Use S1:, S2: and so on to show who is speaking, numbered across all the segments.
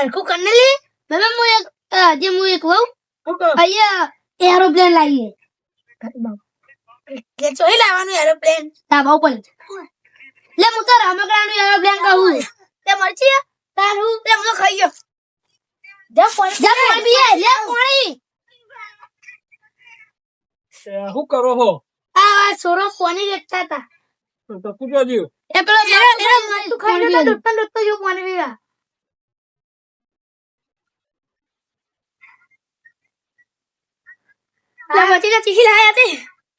S1: હરખું કરને લે. મેં હું એક અ, જે હું એક વહુ અહીંયા એરોપ્લેન લાવીએ.
S2: કે ચોઈ લાવવાનું એરોપ્લેન
S1: ધાબા ઉપર લે હું તો રમકડાનું એરોપ્લેન કહું.
S2: તે મરચી
S1: તારું
S2: તે હું ખાઈ ગયો. જા પાણી.
S1: જા પાણી લે પાણી.
S3: શું કરો હો?
S1: આ સોરો કોની દેખતા હતા
S3: તો કુજો જ્યો.
S1: એ પેલો
S2: તું ખાઈ લે તો
S1: ડૂબતા ડૂબતા જો પાણી પીવા.
S2: લા ચાચી હિલ આયા તે?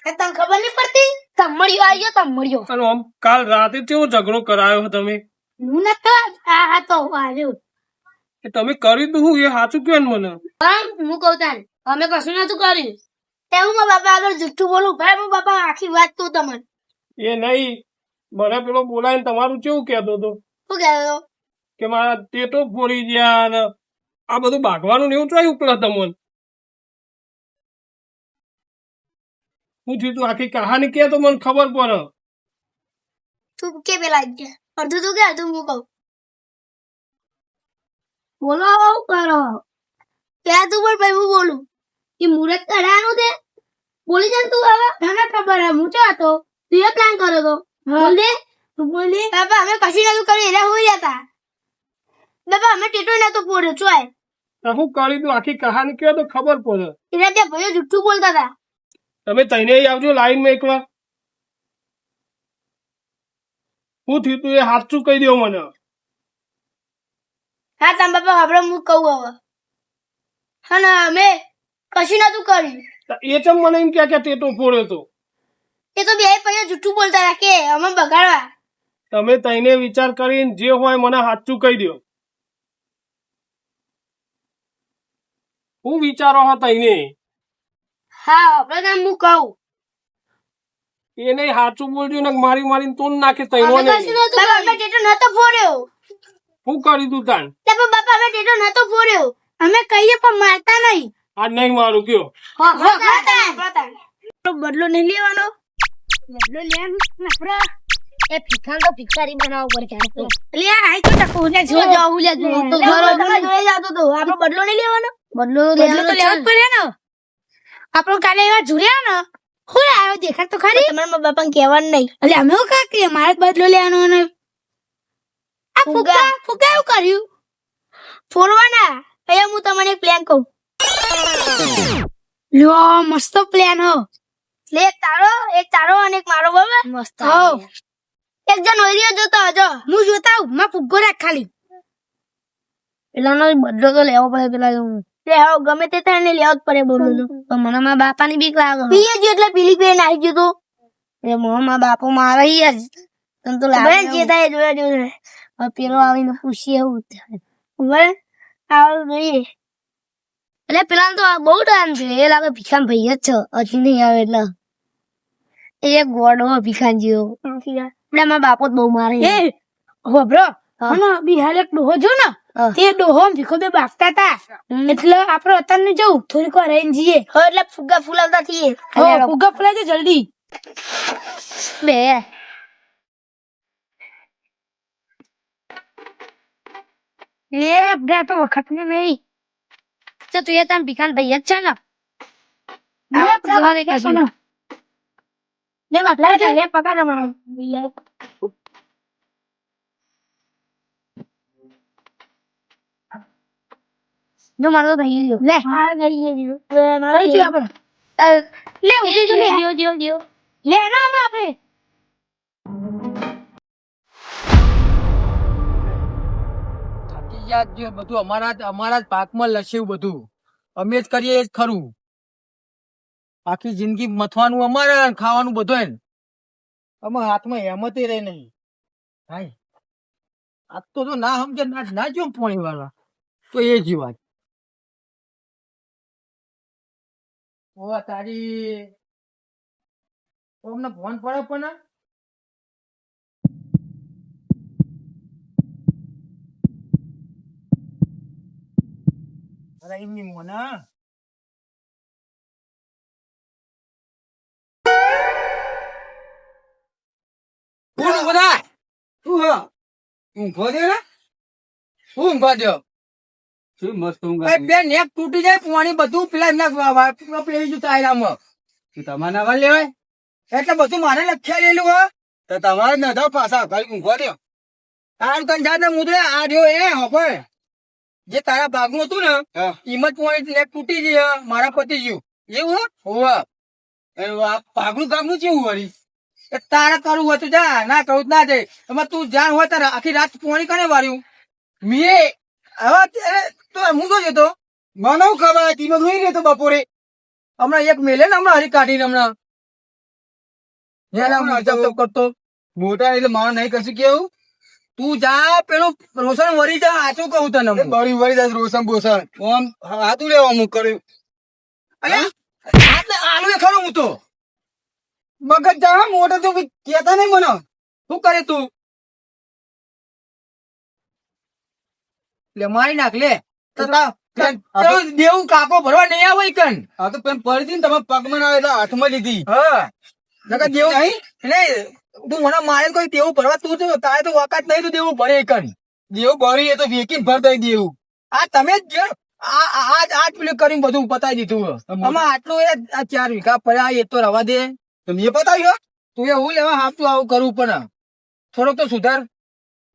S1: તને ખબર નહીં પડતી? તમડિયો આવી ગયો તમડિયો
S3: અને આમ કાલ રાતે કેવો ઝઘડો કરાયો તમે?
S1: હું નતો આ તો આવ્યો.
S3: એ તમે કરી દઉં એ સાચું કહો મને.
S1: પણ હું કહું તાને અમે કશું નતું કર્યું. તે હું મારા બાપા આગળ જુઠ્ઠું બોલું ભાઈ હું બાપા આખી વાત તું તમને.
S3: એ નહીં મને પેલો બોલાય તમારું કેવું કહેતો હતો
S1: શું કહેતો?
S3: કે મારા તે તો ફોરી ગયા અને આ બધું ભાગવાનું ને એવું ચોય ઉપલા તમને? હું થયું તું આખી કહાની કે તો મને ખબર પડે.
S1: તું કે પેલા જ અડધું તું કે અડધું હું કહું? બોલો કરો? પેલા તું પણ ભાઈ હું બોલું. એ મુરત કઢાનું તે? બોલી જાય તું હવે. તને ખબર હું ચો હતો? તું એ પ્લાન કર્યો તો? બોલ દે. તું બોલ દે. બાપા અમે કશું નતું કર્યું એટલે હોઈ જતા બાપા અમે ટેટો નતો પોડ્યો ચોય
S3: તો હું કરી દઉં આખી કહાની કે તો ખબર પડે.
S1: એટલે તે ભાઈઓ જુઠ્ઠું બોલતા હતા
S3: તમે તઈને આવજો લાઈનમાં એકવાર. શું થયું તું એ સાચું કહી દો મને?
S1: હા તાર બાપા આપણે હું કહું હવે. હા ના અમે કશું નતું કર્યું.
S3: એ તો મને એમ ક્યાં ક્યાં ટેટો ફોડ્યો તો?
S1: એ તો બે પૈયા જુઠ્ઠું બોલતા રાખે અમે બગાડવા.
S3: તમે તઈને વિચાર કરીને જે હોય મને સાચું કહી દો હું વિચારો હા તઈને.
S1: હા આપણે તાર હું કહું?
S3: એ સાચું બોલજો ને મારી મારીને તોડ નાખે
S1: નતું કર્યું. બાપા અમે ટેટો નતો ફોડ્યો.
S3: હું કરી દઉં તાણ?
S1: તે બાપા અમે ટેટો નતો ફોડ્યો. અમે કહીએ પણ મારતા નહીં.
S3: આ નહીં મારું કયો.
S1: હા હા બદલો નહીં લેવાનો? બદલો લેવાનું નફરા એ ભિખાન તો બનાવવો પડે ક્યારેક તો.
S2: લે આઈ તો તકો ને
S1: જો જો હું લે તો ઘરો
S2: બદલો
S1: જોઈ જાતો તો. આપણો બદલો નહીં લેવાનો? બદલો
S2: બદલો તો લેવો જ પડે ને. આપણો કાલે એવા જુર્યા ને હું આવ્યો દેખાડ તો ખરી.
S1: તમારા મા બાપા કહેવાનું નહીં.
S2: એટલે અમે કહે કે મારે બદલો લેવાનો અને આ.
S1: ફુગ્ગા.
S2: ફુગ્ગા એવું કર્યું.
S1: ફોરવાના. અહીંયા હું તમને એક પ્લાન કહું.
S2: લ્યો મસ્ત પ્લાન હો.
S1: લે એક તારો એક તારો અને એક મારો બાબા
S2: મસ્ત હો.
S1: એક જણ ઓરિયો જોતો હજો
S2: હું જોતા આવું માં ફુગ્ગો રાખ ખાલી.
S1: પેલાનો બદલો તો લેવો પડે પેલા લે હવે ગમે તે થાય ને લેવો જ પડે બોલું તો. મને મારા બાપાની બીક લાગે. પીએ જ એટલે પીલી બેન આવી ગયું તું. એ મને મારા બાપો મારે તને તો લાગે જે થાય જોયા જોયું હવે પેલો આવીને પૂછી એવું બરાબર આવું જોઈએ. એટલે પેલા તો બહુ ટાઈમ છે. એ લાગે ભીખાન ભાઈ જ છે. હજી નહીં આવે એટલે. એ ગોડો ભીખાન જેવો. એટલે મારા બાપો જ બહુ મારે.
S2: હો
S1: હા.
S2: અને બિહાર એક ડોહો જો ને. તે ડોહો ભીખો બે બાગતા હતા એટલે આપડે અત્યારને જવું થોડીક વાર રહીને જઈએ
S1: હો એટલે ફુગ્ગા ફુલાવતા થઈએ.
S2: હો ફુગ્ગા ફૂલાય છે જલ્દી.
S1: બે.
S2: એ બધા તો વખત ને નહીં.
S1: તો તું એ તાર ભીખાન ભાઈ જ છે ને.
S2: લે બાટલા છે લે
S1: જો મારો તો ભાઈ ગયો.
S2: લે.
S1: હા ગયો
S2: આપણે? લે જો લે. લે ના આપણે.
S4: બધું. અમારા અમારા જ પાકમાં લસ્યું બધું. અમે જ કરીએ એ જ ખરું. આખી જિંદગી મથવાનું અમારે ખાવાનું બધું અમારા હાથમાં હેમત રહે નહીં. ભાઈ આજ તો જો ના સમજે ના ના જો પોણી વાળા. તો એ જ વાત. ઓ તારી ઓમને ફોન પડે પણ અરે એમની મોના? ઊંઘો દે ને? હું દો શું મસ્ત ઊંઘ
S5: બે નેક તૂટી જાય પાણી બધું પેલા એમના વા- વા- પેલી ગયું તાયરામાં
S4: તમારે નવા લેવાય?
S5: એટલે બધું મારે લખ્યા લેલું હો.
S4: તો તમારે ન પાછા ભાઈ ઊંઘવા દો
S5: મુદ્રે આ રહ્યો એ જે તારા ભાગનું હતું ને. હિંમત પોઈન્ટ નેક તૂટી ગઈ મારા પતી ગયું.
S4: એવું?
S5: હોવા.
S4: પાગલું કાગલું કેવું વળી?
S5: તારે કરવું હોય તો જા ના કરવું ના જાય. એમાં તું જાણ હોય તારે આખી રાત પોણી કને વાર્યું? મીએ હવે તો હું તો જતો.
S4: મને ખબર હતી મેં જોઈ રહ્યો બપોરે.
S5: હમણાં એક મેલે ને હમણાં હરી કાઢીને હમણાં. કરતો.
S4: મોટા એટલે મારે નહીં કશું કેવું
S5: તું જા પેલું રોશન વરી જા આચું કહું તને.
S4: બળી વળી જાય રોશન બોસણ ઓમ. હાથું લેવા અમુક કર્યું.
S5: અરે આલુ ખરો હું તો.
S4: મગજ જા મોટો તો કેતા નહીં મને.
S5: શું કરે તું? લે મારી નાખ લે. દેવું કાકો ભરવા નહીં આવે કન.
S4: આ તો પેન પડી ને તમે પગમાં આવે એટલે હાથમાં લીધી.
S5: હા. નકર દેવું નહીં તું મને મારે કોઈ દેવું ભરવા તું તો તારે તો વકાત નહીં તું દેવું ભરે કન.
S4: દેવું ભરી એ તો વેકીને ભર દઈ દેવું.
S5: આ તમે જ આ આ- આજ આજ પેલું કરીને બધું પતાવી દીધું. હે. આમાં આટલું એ આ ચાર વીઘા પડ્યા એ તો રવા દે.
S4: તમે મેં બતાવ્યો
S5: તું એ હું લેવા હાફતું આવું કરવું પણ. થોડોક તો સુધાર.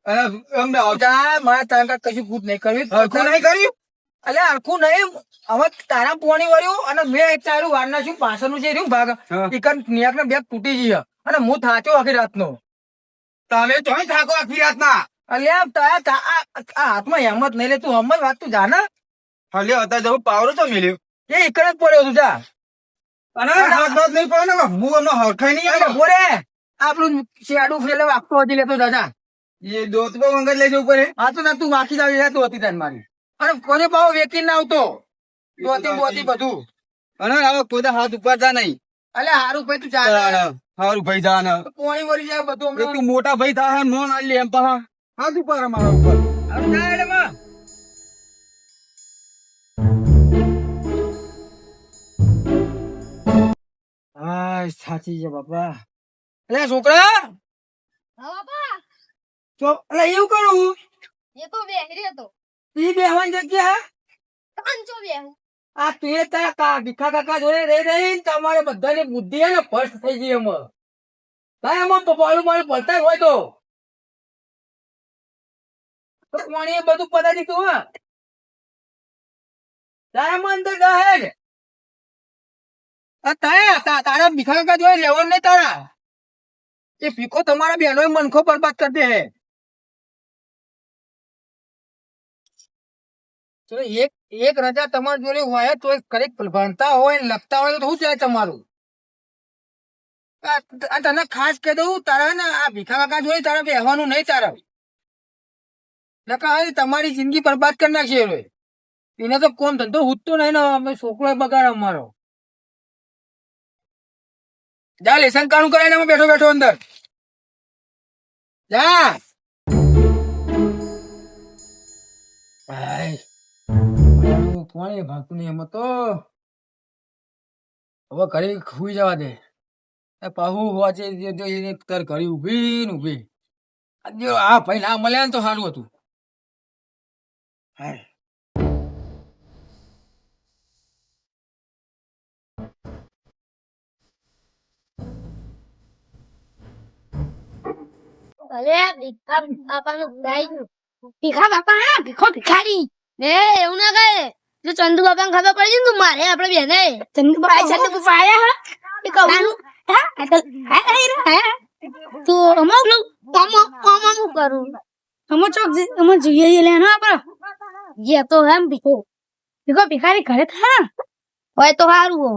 S4: અને અમને
S5: જા મારા તારા કશું કૂટ નહીં કર્યું.
S4: હરખું નહીં કર્યું?
S5: એટલે હરખું નહીં. હવે તારા પોણી વાળ્યું અને મેં એક ચારું વાર નાખ્યું પાછળનું જે રહ્યું ભાગ
S4: હા.
S5: ઈકન ને બેગ તૂટી ગયા અને હું થાચો આખી રાતનો.
S4: તમે તો થાકો આખી રાતના.
S5: અલ્યા તારા હાથમાં હેમત નહીં લે તું હમત વાત તું જાને?
S4: હાલે હતા જવું પાવરો તો મેલ્યો.
S5: એ ઈકન જ પડ્યો તું જા.
S4: અને હાથ બાદ નહીં પડે ને હું એમનો હરખાઈ નહીં
S5: બોરે આપણું શેડું ફેલે વાગતો હતી લેતો દાદા
S4: એ દોત બહુ અંગત લઈ જવું પડે
S5: આ તો તું વાંખી જાવ જતું હતી તને મારી. અરે કોને પાવો વેકી ના આવતો. દોતી બોતી બધું.
S4: અને હવે કોઈ હાથ ઉપર જા નહીં.
S5: અલે હારું ભાઈ તું જા
S4: હારું ભાઈ જા ને.
S5: પોણી વળી જાય બધું હમણાં.
S4: તું મોટા ભાઈ થાય મોન આલી એમ પા હાથ ઉપર મારા ઉપર.
S5: હારું જા એટલે માં. હાય, સાચી છે બાપા. અલે છોકરા. ચો અલે એવું કરું
S6: એ તો બેહરી હતો
S5: ઈ બેહવાની જગ્યા
S6: પાંચો બેહ.
S5: આ તું એ તારા કા ભીખા કાકા જોડે રહી રહી તમારે બધાની બુદ્ધિ હે ને ફર્સ્ટ થઈ ગઈ એમાં. તારે એમાં પપ્પાનું મારું ભરતા હોય તો. તો એ બધું પતા દીધું હા? તારા તારા ભીખા કાકા જોડે રહેવાનું નહીં તારા. એ ભીખો તમારા બહેનો મનખો બરબાદ કરી દે ચલો એક એક રજા તમારી જોડે હોય, તો કરેક ભણતા હોય, લખતા હોય, તો શું છે તમારું? તને ખાસ કહી દઉં, તારા ને, આ ભીખા કાકા જોડે તારા બેહવાનું નહીં તારા. નકા તમારી જિંદગી બરબાદ કરી નાખશે એને તો કોમ ધંધો ઉઠતો નહીં ને, અમે છોકરો બગાડ અમારો. જા લેસન કાણું કરાવીને અમે બેઠો બેઠો અંદર. જા. ભાઈ. પાણી ભાગતું નહીં એમાં તો. હવે ઘરે ખુઈ જવા દે. પાહુ વાંચે એને તાર ઘરે ઊભી ને ઊભી. આ ભાઈ ના મળ્યા ને તો સારું હતું.
S6: ભીખા
S2: બાપા ભીખો ભિખારી.
S6: એવું ના કહે જો ચંદુ બાપા ખબર પડી ને તો મારે આપણે બેને.
S2: ચંદુ બાપા ચંદુ બાપા આયા
S6: એ કહું
S2: હા તો હા હા હા
S6: તું અમુક અમુક અમુક કરું?
S2: અમો ચોક અમો જોઈએ એ લેનો આપડે.
S6: જે તો એમ ભીખો.
S2: ભીખો ભિખારી ઘરે થા
S6: હોય તો સારું હો.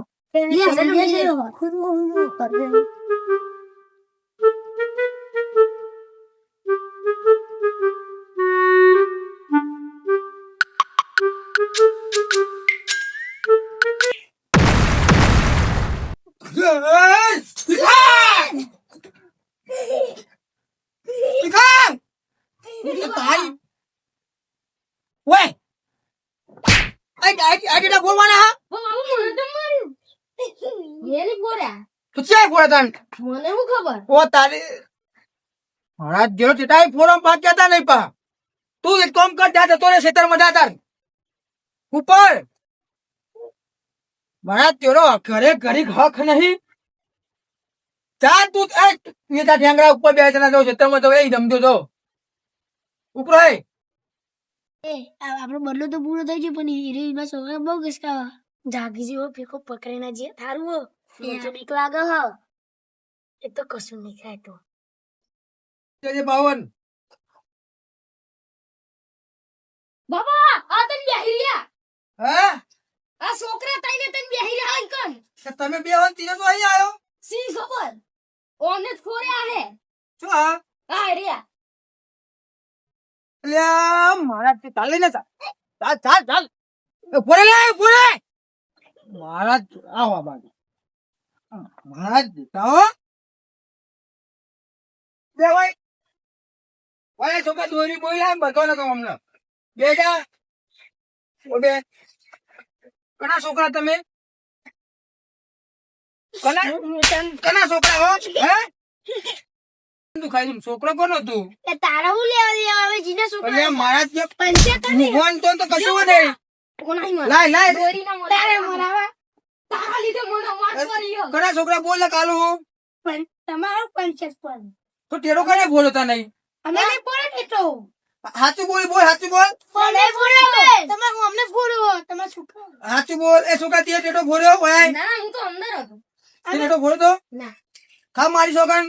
S5: તો ચાય બોલા તાન?
S6: મને શું ખબર?
S5: ઓ તારી ફોરમ તા નહીં પા. તું એક કામ કર જા તો રે ખેતરમાં જા તાર. ઉપર. મારા તેરો ઘરે હક નહીં. ચા તું એ તા ઠેંગડા ઉપર બે જણા જો ખેતરમાં જો એ જમજો જો. ઉપર એ.
S1: એ આપણો બદલો તો પૂરો થઈ ગયો પણ હીરો છોકરા બહુ ઘસકાવા જાગી જેવો ફેકો પકડીને જે. થારું હો. એ. તો બીક લાગે હ. એ તો કશું નહીં ખાય તો
S5: જય બાવન
S2: બાબા આ તને બેહી
S5: હે
S2: આ છોકરા તઈને તન બેહી રહ્યા કન
S5: કે તમે બે વન ત્રીજો તો અહીં આયો
S2: સી ખબર ઓને જ ફોર્યા હે
S5: શું હા
S2: આ રહ્યા
S5: અલ્યા મારા તે ચાલે ને ચાલ ચાલ ચાલ પોરે લે પોરે મારા જ- આ બાજુ હા, મારા જ દીકરા હો બે ભાઈ. ભાઈ છોકરા દોરી બોઈ લાવ બધો કહું અમને. બે જા. બે. કના છોકરા તમે? કના કના છોકરા હો? હે? તું ખાઈ તું છોકરો કોનો તું
S1: એ તારા હું લેવા દેવા આવે જીને છોકરા
S5: મારા જે
S1: પંચેતર ને
S5: ભગવાન તો તો કશું નહીં લાય લાય.
S1: તારે મરાવા?
S2: તારા લીધે મને
S5: છોકરા બોલે કાલુ
S1: પણ તમારું પણ.
S5: તો ટેરો કાને બોલતા નહીં?
S1: અમે નહીં બોલે તો
S5: સાચું બોલ બોલ સાચું બોલ.
S1: અમે ફોડ્યો તમે હું અમને ફોડ્યો તમે છોકરા
S5: સાચું બોલ. એ છોકરા તે ટેટો બોલ્યો? ભાઈ
S2: ના હું તો અંદર હતો.
S5: તે ટેટો ફોડ્યો તો?
S1: ના.
S5: ખા મારી સોગન?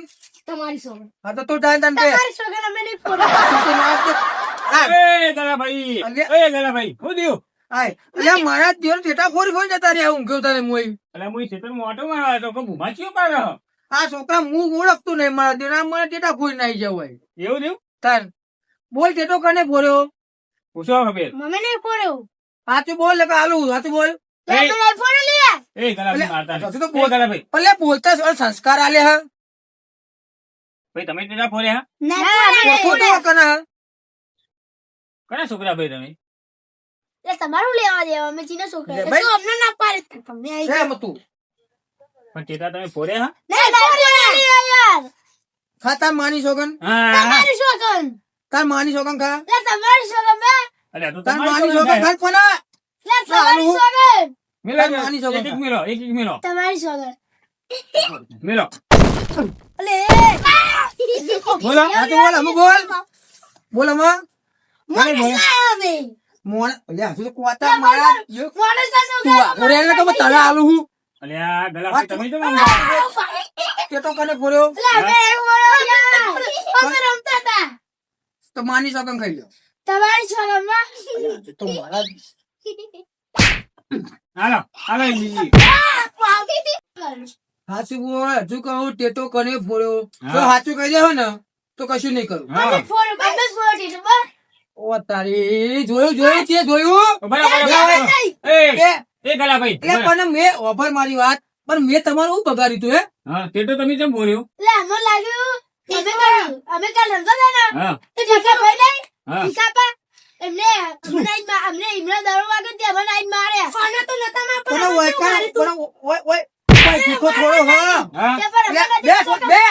S2: તમારી સોગન.
S5: હા તો તું ટાઈમ તને
S1: તમારી સોગન અમે નહીં ફોડ્યો
S5: તું ના
S3: એ ગલાભાઈ
S5: ભાઈ.
S3: એ થયું?
S5: હાય. અલ્યા મારા દિયોર ટેટા ફોરી ફોરી જતા રહ્યા હું કેવું તારે મુઈ
S3: એટલે હું ખેતર મોટો મારા તો કે ભૂમા ચિયો હો?
S5: આ છોકરા હું ઓળખતું નહીં. મારા દિયોર મને ટેટા ફોડી નાઈ જવું હોય.
S3: એવું થયું?
S5: તાર બોલ ટેટો કને ફોડ્યો
S3: પૂછો ખબર
S1: મમ્મી નહીં ફોડ્યો
S5: સાચું બોલ લે. આલુ સાચું બોલ. ભલે સંસ્કાર આલે હા.
S3: ભાઈ તમે તેના ફોર્યા
S5: કના
S3: છોકરા ભાઈ તમે?
S1: તમારું લેવા દેવા. અમે જીના છોકરા.
S5: ભાઈ.
S1: અમને ના પાડે. તમને આવી
S5: હે મતું
S3: પણ ચેતા તમે ફોર્યા હા?
S5: ખાતા માની સોગન.
S1: તમારી છોકન
S5: તાર માની સોગન ખા.
S1: લે તમારી બે
S3: અલ્યા, આ તો
S5: તાર
S3: તમારી
S5: માની સોગન
S1: લે તમારી છોકન
S3: મિલો,
S5: માની છોકરા
S3: એક એક મિલો એક એક મિલો.
S1: તમારી છોકન
S3: મિલો.
S1: અલે.
S3: બોલો
S5: હા તો બોલ અમુ બોલ. બોલ અમુ
S1: મને લાયો બે
S5: મોણ અલ્યા હજુ તો કોતા મારા
S1: સાનો
S5: તું આ ઓરે એટલે તો તને આલુ હું
S3: અલ્યા ગલાભાઈ તમે તો
S5: કે તો કને ફોર્યો
S1: અમે એવું બોલો અમે રમતા હતા.
S5: તો માની સોગન ખાઈ લ્યો.
S1: તમારી છોકન
S5: તો મારા
S3: હાલો હાલો બીજી.
S5: હાચું બોલ હજુ કહું તે તો કને
S3: ફોડ્યો?
S5: જો હાચું કહી દેવો ને તો કશું નહીં કરું. ઓ તારી જોયું જોયું છે જોયું?
S3: એ
S5: કે
S3: એ
S5: એટલે પણ મેં ઓફર મારી વાત પણ મેં તમારું શું બગાડ્યું તું હે?
S3: હા તે તો તમે કેમ બોલ્યો.
S1: લે અમને લાગ્યું અમે કાલ અમે કાલ રમતા હતા ને. તો ઢીકા ભાઈ નહીં.
S3: હા.
S1: એમને અમને અમને ઈમરા દરો વાગે તે અમને આઈ માર્યા ફોન તો નતા માં
S5: પણ ઓય પણ ઓય ઓય ઓય ભીખો થોડો હા.
S1: તે
S5: બે, બે,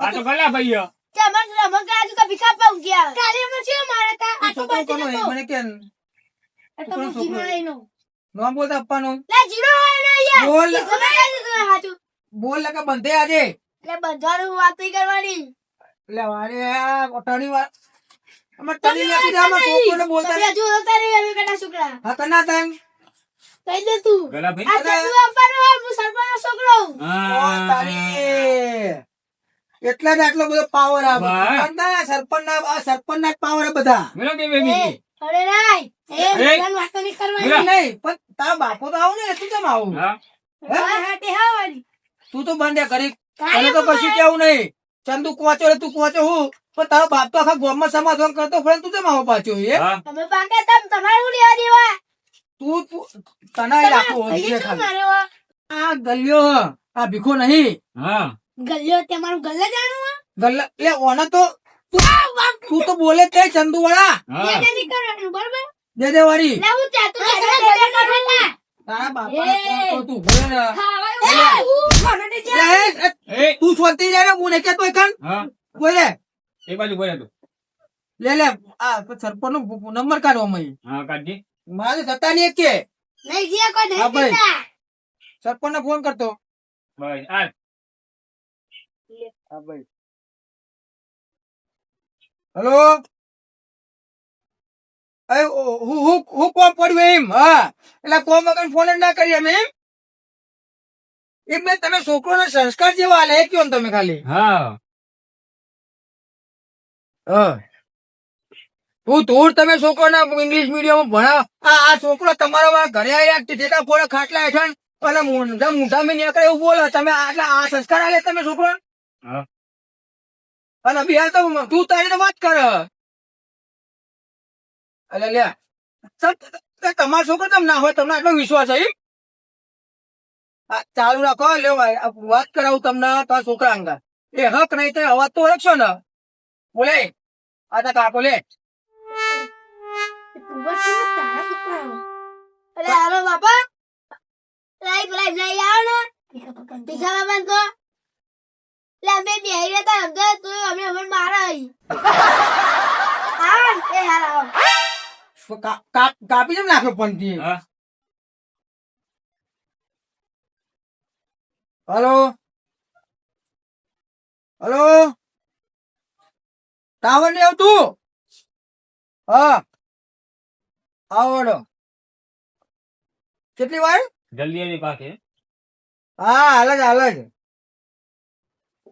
S3: આ તો ગલાભાઈ
S1: તે અમને અમે કાજુ કા ભીખા પાઉં ગયા કાલે અમે છે મારે આ તો
S5: કોનો?
S1: નતો
S5: મને કે
S1: આ તો જીનો લઈનો
S5: નામ બોલ આપવાનું.
S1: લે જીનો હોય ને યાર
S5: બોલ. બોલ લગા બંધે આજે.
S1: લે બધાનું વાત કરવાની.
S5: એટલે વારે આ ઓટાણી વાત અમે ટણી નાખી દે આમાં છોકરોને બોલતા
S1: તમે હજુ હતા નહીં અમે છોકરા.
S5: હા કના તાંગ
S1: કહી દે તું.
S3: ગલાભાઈ
S1: આ ચંદુ આપવાનો હું સરપંચનો છોકરો.
S3: હા.
S5: તારી. એટલા જ આટલો બધો પાવર આવે. સરપંચ ના આ સરપંચ ના પાવર બધા.
S3: મિલો
S1: અરે રાય એ
S3: અરે.
S1: બધાનું નહીં કરવાની.
S5: નહીં પણ તારા બાપો તો આવું ને તું કેમ આવું?
S3: હા.
S1: હા? હા તે હા વાળી
S5: તું તો બંધ કરી. તને તો કશું કેવું નહીં. ચંદુ કોચો રે તું કોચો હું. પણ તારો બાપ તો આખા ગામમાં સમાધાન કરતો ફરે તું કેમ આવો પાછો એ
S3: હા.
S1: તમે પાકે તમ તમારે શું લેવા દેવા?
S5: તું તું તને.
S1: મારે
S5: આ ગલ્યો આ ભીખો નહીં.
S3: હા.
S1: ગલ્યો તમારું ગલ્લા જાણું?
S5: ગલ્લા એટલે ઓને તો તું તું તો બોલે તે ચંદુ વાળા
S3: હા
S1: એને નહીં કરવાનું, બરોબર?
S5: દે દે વાળી
S1: લે તું ત્યાં દે દે
S5: તારા બાપા તું બોલે.
S1: હું
S5: તું ને હું કહેતો એકન. બોલે.
S3: એ બાજુ બોલે તું.
S5: લે લે આ સરપંચ નો નંબર કાઢવામાં
S3: હા કાઢજે.
S5: મારે સત્તા નહીં કે
S2: નહીં જે કોઈ નહીં
S5: હા, સરપંચ ને. ફોન કરતો.
S3: ભાઈ આ
S5: ભાઈ. હલો? હું હું હું કોમ પડ્યું એમ? હા. એટલે કોમ વગર ફોન જ ના કરી અમે એમ? એમ મેં તમે છોકરોના સંસ્કાર જેવા હાલે એ કયો ને તમે ખાલી?
S3: હા.
S5: તું તું તમે છોકરોના ઇંગ્લિશ મીડિયમ ભણાવ. આ આ છોકરો તમારા મારા ઘરે આવ્યા ટેટા ફોડે ખાટલા હેઠળ અને મોઢા મોઢા મેં નીકળે એવું બોલો. તમે આટલા આ સંસ્કાર આલે તમે છોકરો
S3: હા.
S5: અને બિહાર તો તું તારી વાત કર. અલે, લે. તમારો છોકરો તમને ના હોય? તમને આટલો વિશ્વાસ છે ચાલુ રાખો લે વાત કરાવું તમને, તારા છોકરા અંગા. એ હક નહીં તો અવાજ તો ઓળખશો ને. બોલે. આ તા કાકો, લે.
S1: અરે હાલો, બાપા. લાઈ પેલા લઈ આવો ને. ભીખા લે અમે બેહી રહેતા તો અમે અમે મારા ને, એ હાલ આવો.
S5: કા- કા- કાપી કેમ નાખ્યો પંથી હલો? હલો? ટાવર ને આવતું? હા. આવડો કેટલી વાર?
S3: જલ્દી આવી પાસે
S5: હા હાલ જ હાલ જ.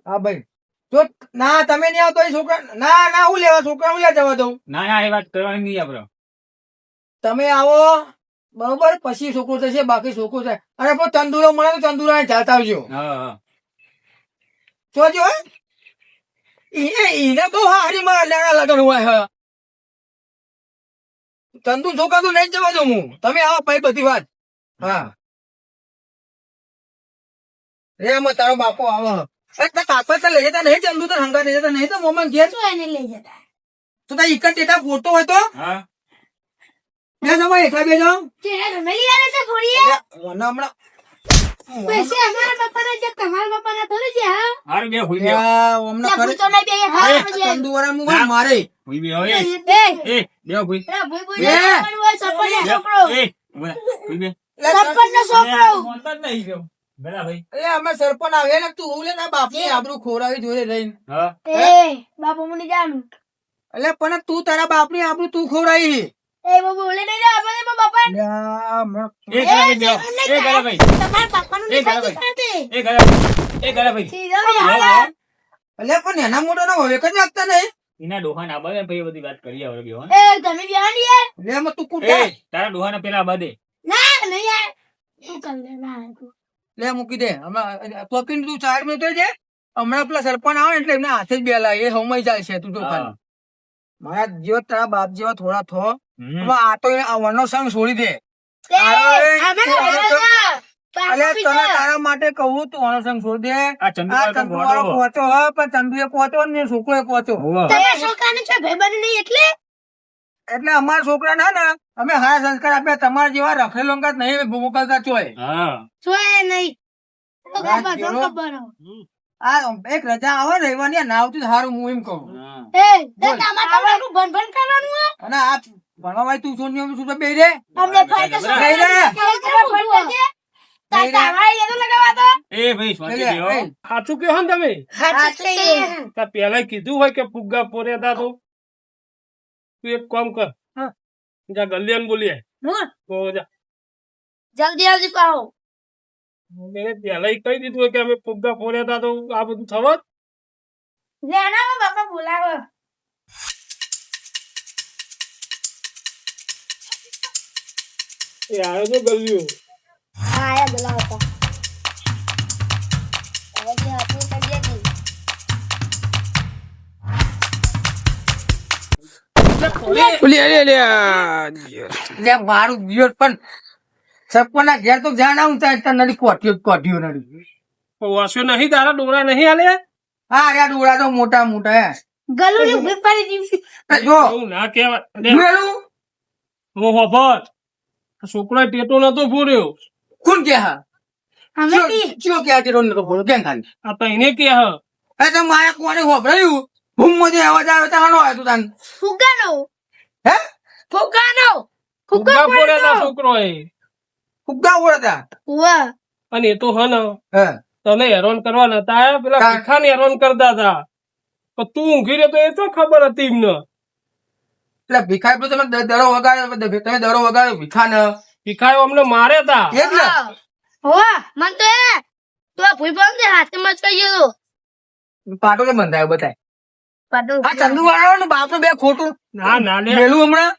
S5: હા ભાઈ. જો ના તમે નહીં આવતો એ છોકરા ના ના હું લેવા છોકરા હું લેવા જવા દઉં?
S3: ના ના એ વાત કરવાની નહીં આપડે
S5: તમે આવો. બરોબર? પછી છોકરો થશે બાકી છોકરો થાય. અને પણ તંદુરો મળે તો તંદુરા ચાલતા આવજો. જોજો તો બહુ હારી મારા લેણા લગન હોય હા. તંદુ છોકરા તો નહીં જવા દઉં હું. તમે આવો પછી બધી વાત. હા. રે તારો બાપો આવો એટલે લઈ જતા નહીં ચંદુ તો હંગા લઈ જતા નહીં તો મોમાં ઘેર.
S2: શું એને લઈ જતા.
S5: તો તાર એક ટેટા ફોટો હોય તો?
S3: હા.
S5: બે જમા એકલા બે જાઓ
S2: તેરા ઘરને આવે છે થોડી
S5: મને હમણાં
S2: પૈસે અમારા બાપાના છે તમારા બાપાના થોડી છે હા?
S3: હારું બે હુઈ બે
S5: યા, હમણાં
S1: લે, નહીં બેહી, હા, પછી.
S5: તંદુ વાળા મારે.
S3: હુઈ બે હવે
S1: એ,
S3: એ બે. હુઈ.
S1: ભૂઈ
S5: બે.
S1: જવાનું છોકરો.
S3: એ. હુઈ બે
S1: છોકરો.
S3: મોનતા નહીં ગયો. ભાઈ.
S5: અમે સરપંચ આવે ને તું ઓલે ના બાપની આબરૂ ખોરાવી જોડે લઈને.
S1: બાપુ મને જાણું.
S5: એટલે પણ તું તારા બાપની આબરૂ તું ખોરાવી
S1: એ બાપુ ઓલે નહીં જા આપણે એમાં બાપા
S3: એ ગલા ભાઈ એ ગલા ભાઈ.
S2: તમારા બાપાનું
S3: એ
S2: નહીં
S3: ભાઈ. એ ગલા એ ગલા ભાઈ.
S1: સીધો
S3: બેહો,
S1: હાલ.
S3: બેહો.
S5: એટલે પણ એના મોટો ના હવે જ લાગતા નહીં.
S3: એના ડોહા ના બાદે પછી બધી વાત કરી
S1: એ તમે બેહાન યાર?
S5: એટલે તું કૂટા
S3: એ તારા ડોહા ના પેલા બાદે.
S2: ના નહીં યાર. શું કરી ના તું.
S5: લે મૂકી દે. હમણાં તું ચાર મિનિટ છે હમણાં પેલા સરપંચ આવે એટલે એમને હાથે જ બેલા એ સમય જાય છે તું ખાલી. મારા જેવો તારા બાપ જેવા થોડા થો. હવે આ તો સંગ છોડી દે.
S1: જા.
S5: અલે તને તારા માટે કહું તું વનનો સંગ છોડી દે.
S3: આ ચંદુ
S5: આ
S3: વાળો તો
S5: ચંદુ વાળો
S3: ગોળો.
S5: પહોંચો હ પણ ચંદુ એ પહોંચો ને છોકરો પહોંચો
S3: હોવે.
S2: છોકરાને છે ભાઈબંધ નહીં એટલે?
S5: એટલે અમારા છોકરા ના ને અમે હારા સંસ્કાર આપ્યા તમારા જેવા રખેલો અંગાત નહીં મોકલતા ચોય.
S3: હા.
S2: નહીં. હો.
S5: આ એક રજા આવે રહેવાની આ નાવથી સારું હું એમ કહું.
S3: હા.
S5: અને આ ભણવા તું સોની શું? બે રે.
S3: સાચું કહો ને તમે? પેલા કીધું હોય કે ફુગ્ગા પોરે તા તો તું એક કામ કર. જા ગલ્લિયાને બોલીએ.
S1: હું?
S3: તો જા.
S1: જલ્દી જલ્દી પાહો
S3: મેં પહેલા કહી દીધું કે અમે ફુગ્ગા પોર્યા તા તો આ બધું થવત?
S1: લેના બાપા બોલાવો.
S3: એ આવ્યો તો ગલ્લિયો
S1: હા આયા બોલાવો તો હવે જે હતું કરી દેતી.
S5: લે મારું દિયર પણ સપના ઘેર તો જાણ આવું ત્યાં ત્યાં નડી કોઠ્યો કોઠ્યો નડી.
S3: વાસ્યો નહીં તારા ડોરા નહીં હાલે?
S5: હા અરે ડોળા તો મોટા મોટા હે.
S2: ગલુની ઊભી પડી જીવતી.
S5: જો.
S3: ના કહેવાય. લે,
S5: જોયેલું
S3: ઓ હોભળ. ટેટો નતો પૂર્યો
S5: કોણ કે હા?
S2: અમે બી
S5: ચિયો કે આ નતો કેમ ખાલી?
S3: આ તો એને કે હ.
S5: એ તો મારે કોને હોભરાયું ભૂમમાંથી અવાજ આવે તો હાનો આવ્યો તું તાન.
S2: ફુગાનો.
S5: હે?
S2: ફુગાનો.
S3: ફુગ્ગા ફોડ્યા તા ફુગા
S5: પડે તા?
S1: ઉવા
S3: અને એ તો હન
S5: હે.
S3: તને હેરાન કરવાના તા પેલા ભીખાને હેરાન કરતા તા. પણ તું ઊંઘી રહ્યો તો એ તો ખબર હતી એમને.
S5: એટલે ભીખાઈ પેલો તમે દરો વગાડ્યો તમે દરો વગાડ્યો ભીખા ને
S3: ભીખાએ અમને મારે તા.
S5: એટલે જ
S1: હોવા મન તો એ તો ભૂઈ પણ તે હાથે મચ ગયો
S5: પાટો કે બંધાયો બતાય આ ચંદુ વાળો ને બાપ બે ખોટું
S3: ના ના લે.
S5: મેલું હમણાં.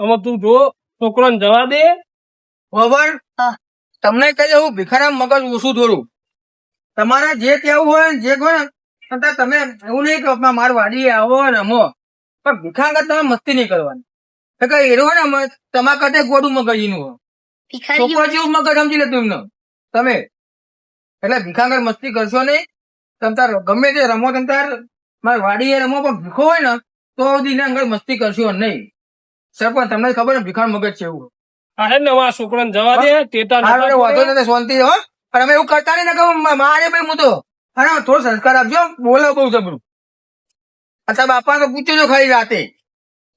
S3: આમાં તું જો છોકરાને જવા દે.
S5: ખબર તમને કહી દઉં ભિખારામ મગજ ઓછું દોરું તમારે જે કેવું હોય જે કહો ને તમે એવું નહીં કે માર વાડી આવો ને અમો. પણ ભિખાંગત તમે મસ્તી નહીં કરવાની. કે એરો ને તમારા કરતા ગોડું મગજનું હોય. છોકરો જેવું મગજ સમજી લેતું એમને. તમે. એટલે ભિખાંગર મસ્તી કરશો નહીં. તમતાર ગમે તે રમો તમ તાર મારે વાડીએ રમો પણ ભીખો હોય ને તો સુધી આગળ મસ્તી કરશો નહીં. સરપંચ તમને ખબર ને ભિખાર મગજ છે એવું.
S3: છોકરાને જવા દે
S5: વાંધો નથી શાંતિ હો. પણ અમે એવું કરતા નહીં ને મારે ભાઈ હું તો અરે થોડો સંસ્કાર આપજો બોલો બહુ જબરું અચ્છા બાપા તો પૂછજો છો ખાલી રાતે.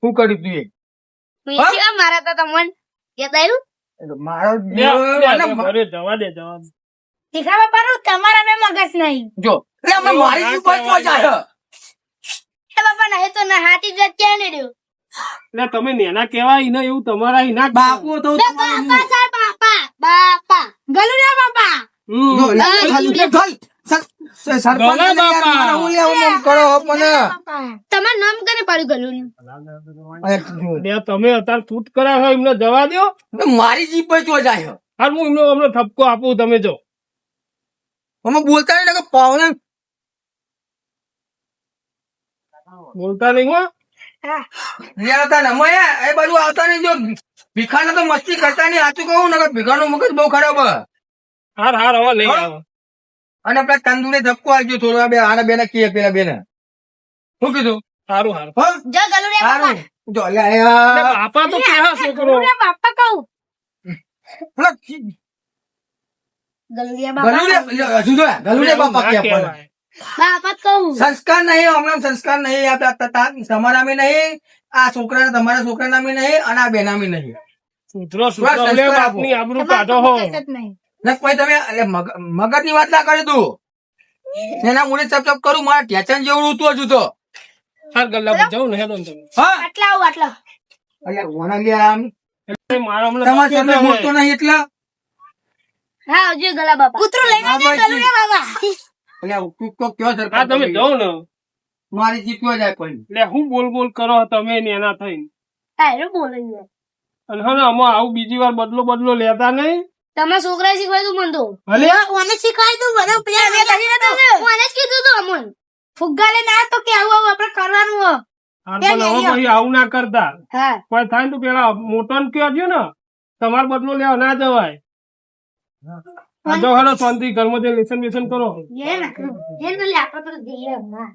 S5: શું કર્યું તું એ?
S1: મારા તા તમને.
S5: મારો જીવ
S3: દે જવા દે.
S2: ભીખા તમારા મગજ નહીં.
S5: જો મારી શું પહોંચવા જાય
S1: એ બાપા ના તો ના હાથી જ ક્યાં ને
S3: એટલે તમે નેના કેવા ઈને એવું તમારા ઈના
S5: બાપુ તો
S1: બાપા બાપા બાપા
S2: ગલુડિયા બાપા.
S5: જો. મારે જો, જીભ પહોંચવા જાય
S3: હાલ હું એમનો અમને ઠપકો આપું તમે જો.
S5: અમે બોલતા નહીં ને કે પાવને
S3: બોલતા નહીં હો.
S5: આવતા ને. એ બાજુ આવતા નહીં જો. ભીખાને તો મસ્તી કરતા નહીં. સાચું કહું ને કે ભીખાનું મગજ બહુ ખરાબ
S3: હાર હવે?
S5: અને પેલા તંદુરે ધક્કો આવજો થોડો. બે આના બેને કીએ પેલા બેને. શું કીધું?
S3: સારું હારું.
S5: હા?
S1: જો ગલું રે
S5: સારું. જો લે
S3: એટલે
S5: આ.
S3: બાપા તો કેવા છોકરો?
S2: ગલુડિયા બાપા કહું.
S5: પેલા કી-
S1: બાપા
S5: ગલુડે હજુ જો ગલુડે બાપા કે આપણને.
S1: કહું.
S5: સંસ્કાર નહીં હમણાં સંસ્કાર નહીં આપ્યા તથા તમારા મેં નહીં આ છોકરા તમારા છોકરા નામે નહીં અને આ બેનામી નહીં.
S3: સુધરો સુધરો લે બાપની આબરૂ કાઢો હો.
S2: મગજ નહીં.
S5: ને કોઈ તમે મગજની વાત ના કરી તું. એના મૂળે ચપ ચપ કરું મારા ટેચન જેવું હતું હજુ તો.
S3: હાર ગલ્લા જાઉં ને હેડો તમે.
S5: હા?
S1: આટલા આવું આટલા.
S5: અલ્યા કોના લ્યા આમ.
S3: મારા હમણાં
S5: તમારા સામે
S3: થાય.
S5: નહીં એટલા.
S1: હા હજુ ગલા બાપા.
S2: કૂતરો લઈને જાય
S5: ભાઈ.
S2: ગલુડિયા બાપા
S5: અલ્યા તું તો કયો
S3: હા
S5: સરકાર
S3: તમે? જાઓ ને.
S5: મારી જીતવા જાય કોઈ
S3: એટલે હું બોલ બોલ કરો તમે ને એના થઈને.
S1: હા એ બોલે છે.
S3: અને હા આમાં આવું બીજી વાર બદલો બદલો લેતા નહીં.
S1: તમારા છોકરા શીખવાય તું મન તો?
S3: ભલે.
S2: મને શીખવાય તું બધા પેલા
S1: મેં મને જ કીધું તું અમન.
S2: તો કે આવું આવું આપણે કરવાનું હો
S3: આવું ના કરતા. કોઈ થાય તો પેલા મોટો ને કહેજો ને. તમારો બદલો લેવા ના જવાય. આ જો હેડો શાંતિ ઘરમાં જે લેસન બેસન કરો.
S1: એ ના એ ના લે આપણે તો જઈએ હમણાં.